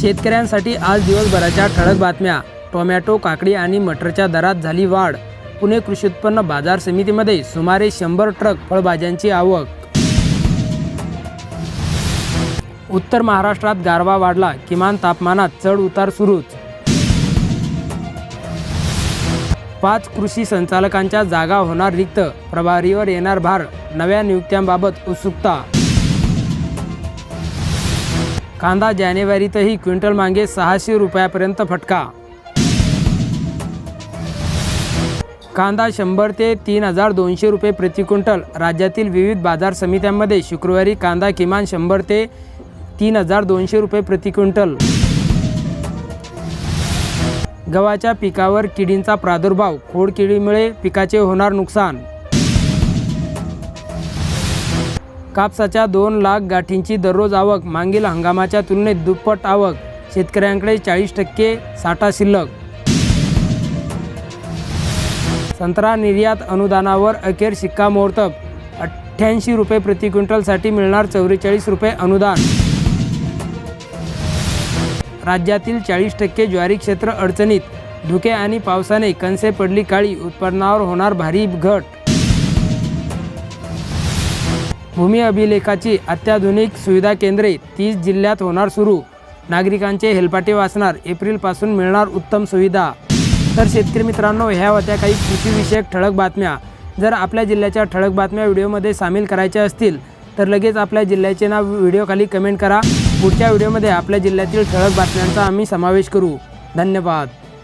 शेतकऱ्यांसाठी आज दिवसभराच्या ठळक बातम्या. टोमॅटो काकडी आणि मटरच्या दरात झाली वाढ. पुणे कृषी उत्पन्न बाजार समितीमध्ये सुमारे शंभर ट्रक फळभाज्यांची आवक. उत्तर महाराष्ट्रात गारवा वाढला. किमान तापमानात चढ उतार सुरूच. पाच कृषी संचालकांच्या जागा होणार रिक्त. प्रभारीवर येणार भार. नव्या नियुक्त्यांबाबत उत्सुकता कांदा जानेवारीतही क्विंटल मागे सहाशे रुपयापर्यंत फटका. कांदा शंभर ते तीन हजार दोनशे रुपये प्रति क्विंटल. राज्यातील विविध बाजार समित्यांमध्ये शुक्रवारी कांदा किमान शंभर ते तीन हजार दोनशे रुपये प्रति क्विंटल. गव्हाच्या पिकावर किडींचा प्रादुर्भाव खोडकिडीमुळे पिकाचे होणार नुकसान कापसाच्या दोन लाख गाठींची दररोज आवक मागील हंगामाच्या तुलनेत दुप्पट आवक शेतकऱ्यांकडे चाळीस टक्के साठा शिल्लक. संत्रा निर्यात अनुदानावर अखेर शिक्कामोर्तब अठ्ठ्याऐंशी रुपये प्रति क्विंटलसाठी मिळणार चौवेचाळीस रुपये अनुदान. राज्यातील चाळीस टक्के ज्वारी क्षेत्र अडचणीत धुके आणि पावसाने कणसे पडली काळी उत्पन्नावर होणार भारी घट. भूमी अभिलेखाची अत्याधुनिक सुविधा केंद्रे तीस जिल्ह्यात होणार सुरू. नागरिकांचे हेलपाटे वाचणार एप्रिलपासून मिळणार उत्तम सुविधा. तर शेतकरी मित्रांनो ह्या होत्या काही कृषीविषयक ठळक बातम्या. जर आपल्या जिल्ह्याच्या ठळक बातम्या व्हिडिओमध्ये सामील करायच्या असतील तर लगेच आपल्या जिल्ह्याचे नाव व्हिडिओखाली कमेंट करा. पुढच्या व्हिडिओमध्ये आपल्या जिल्ह्यातील ठळक बातम्यांचा आम्ही समावेश करू. धन्यवाद.